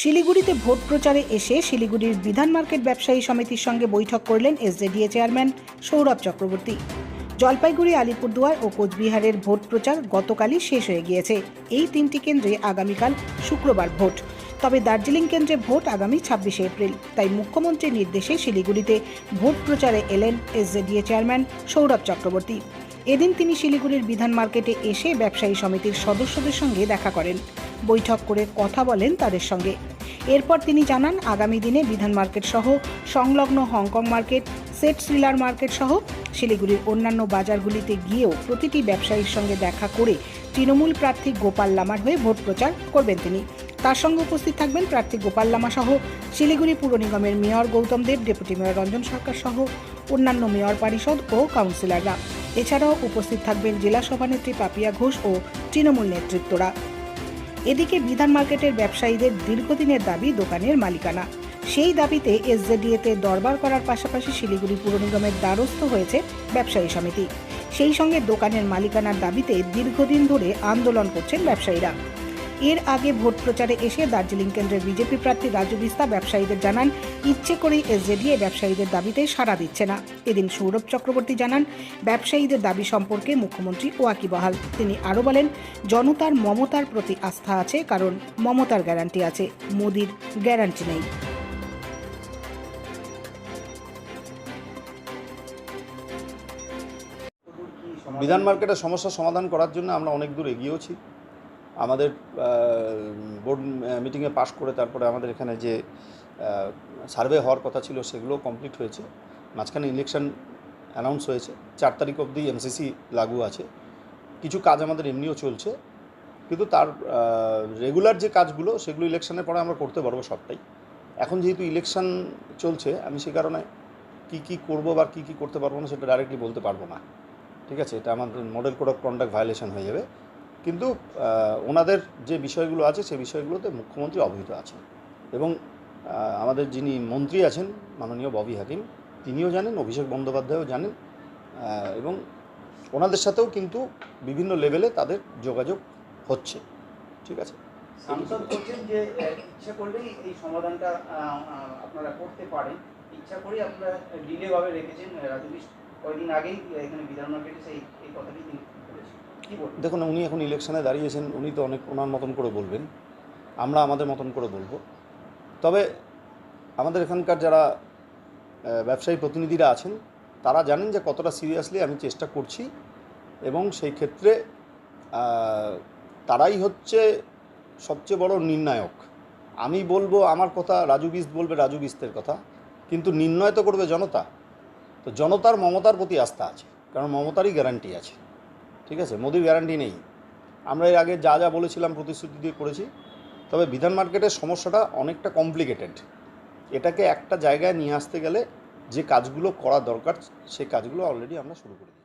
শিলিগুড়িতে ভোট প্রচারে এসে শিলিগুড়ির বিধান মার্কেট ব্যবসায়ী সমিতির সঙ্গে বৈঠক করলেন এসজেডিএ চেয়ারম্যান সৌরভ চক্রবর্তী। জলপাইগুড়ি, আলিপুরদুয়ার ও কোচবিহারের ভোট প্রচার গতকালই শেষ হয়ে গিয়েছে। এই তিনটি কেন্দ্রে আগামীকাল শুক্রবার ভোট। তবে দার্জিলিং কেন্দ্রে ভোট আগামী ছাব্বিশে এপ্রিল। তাই মুখ্যমন্ত্রীর নির্দেশে শিলিগুড়িতে ভোট প্রচারে এলেন এসজেডিএ চেয়ারম্যান সৌরভ চক্রবর্তী। এদিন তিনি শিলিগুড়ির বিধান মার্কেটে এসে ব্যবসায়ী সমিতির সদস্যদের সঙ্গে দেখা করেন। বৈঠক করে কথা বলেন তাদের সঙ্গে। এরপর তিনি জানান, আগামী দিনে বিধান মার্কেট সহ সংলগ্ন Hong Kong market, Seth Srilal market সহ শিলিগুড়ির অন্যান্য বাজারগুলিতে গিয়েও প্রতিটি ব্যবসায়ীর সঙ্গে দেখা করে তৃণমূল প্রার্থী গোপাল লামার হয়ে ভোট প্রচার করবেন তিনি। তার সঙ্গে উপস্থিত থাকবেন প্রার্থী গোপাল লামা সহ শিলিগুড়ি পুর নিগমের mayor Goutam Deb, deputy mayor Ranjan Sarkar সহ অন্যান্য মেয়র পরিষদ ও কাউন্সিলররা। এছাড়াও উপস্থিত থাকবেন জেলা সভানেত্রী পাপিয়া ঘোষ ও তৃণমূল নেতৃত্বরা। এদিকে বিধান মার্কেটের ব্যবসায়ীদের দীর্ঘদিনের দাবি দোকানের মালিকানা। সেই দাবিতে এসজেডিএতে দরবার করার পাশাপাশি শিলিগুড়ি পুর নিগমের দ্বারস্থ হয়েছে ব্যবসায়ী সমিতি। সেই সঙ্গে দোকানের মালিকানার দাবিতে দীর্ঘদিন ধরে আন্দোলন করছেন ব্যবসায়ীরা। এর আগে ভোট প্রচারে এসে দার্জিলিং কেন্দ্রের বিজেপি প্রার্থী রাজু বিস্তা ব্যবসায়ীদের জানান, ইচ্ছে করেই এসজেডিএ ব্যবসায়ীদের দাবিতে সাড়া দিচ্ছে না। এদিন সৌরভ চক্রবর্তী জানান, ব্যবসায়ীদের দাবি সম্পর্কে মুখ্যমন্ত্রী ওয়াকিবহাল তিনি আরও বলেন, জনতার মমতার প্রতি আস্থা আছে, কারণ মমতার গ্যারান্টি আছে, মোদির গ্যারান্টি নেই। বিধান মার্কেটের সমস্যার সমাধান করার জন্য আমরা অনেক দূর এগিয়েওছি আমাদের বোর্ড মিটিংয়ে পাশ করে তারপরে আমাদের এখানে যে সার্ভে হওয়ার কথা ছিল সেগুলো কমপ্লিট হয়েছে। মাঝখানে ইলেকশন অ্যানাউন্স হয়েছে। চার তারিখ অবধি এমসিসি লাগু আছে। কিছু কাজ আমাদের এমনিও চলছে। কিন্তু তার রেগুলার যে কাজগুলো সেগুলো ইলেকশনের পরে আমরা করতে পারব সবটাই। এখন যেহেতু ইলেকশন চলছে, আমি সে কারণে কী কী করব বা কী কী করতে পারব না সেটা ডাইরেক্টলি বলতে পারব না। ঠিক আছে? এটা আমাদের model code of conduct violation হয়ে যাবে। কিন্তু ওনাদের যে বিষয়গুলো আছে, সে বিষয়গুলোতে মুখ্যমন্ত্রী অবহিত আছেন। এবং আমাদের যিনি মন্ত্রী আছেন, মাননীয় ববি হাকিম, তিনিও জানেন, অভিষেক বন্দ্যোপাধ্যায়ও জানেন এবং ওনাদের সাথেও কিন্তু বিভিন্ন লেভেলে তাদের যোগাযোগ হচ্ছে। ঠিক আছে? এই সমাধানটা আপনারা করতে পারেন। ইচ্ছা তিনি বলেছেন কি বলবেন দেখুন, উনি এখন ইলেকশনে দাঁড়িয়েছেন, উনি তো অনেক ওনার মতন করে বলবেন। আমরা আমাদের মতন করে বলব। তবে আমাদের এখানকার যারা ব্যবসায়ী প্রতিনিধিরা আছেন, তারা জানেন যে কতটা সিরিয়াসলি আমি চেষ্টা করছি এবং সেই ক্ষেত্রে তারাই হচ্ছে সবচেয়ে বড় নির্ণায়ক। আমি বলব, আমার কথা রাজু বিস্ত বলবে, রাজু বিস্তের কথা। কিন্তু নির্ণয় তো করবে জনতা। তো জনতার, মমতার প্রতি আস্থা আছে। কারণ মমতারই গ্যারান্টি আছে। ঠিক আছে? মোদির গ্যারান্টি নেই। আমরা এর আগে যা যা বলেছিলাম, প্রতিশ্রুতি দিয়ে করেছি, তবে বিধান মার্কেটের সমস্যাটা অনেকটা কমপ্লিকেটেড এটাকে একটা জায়গায় নিয়ে আসতে গেলে যে কাজগুলো করা দরকার সেই কাজগুলো অলরেডি আমরা শুরু করে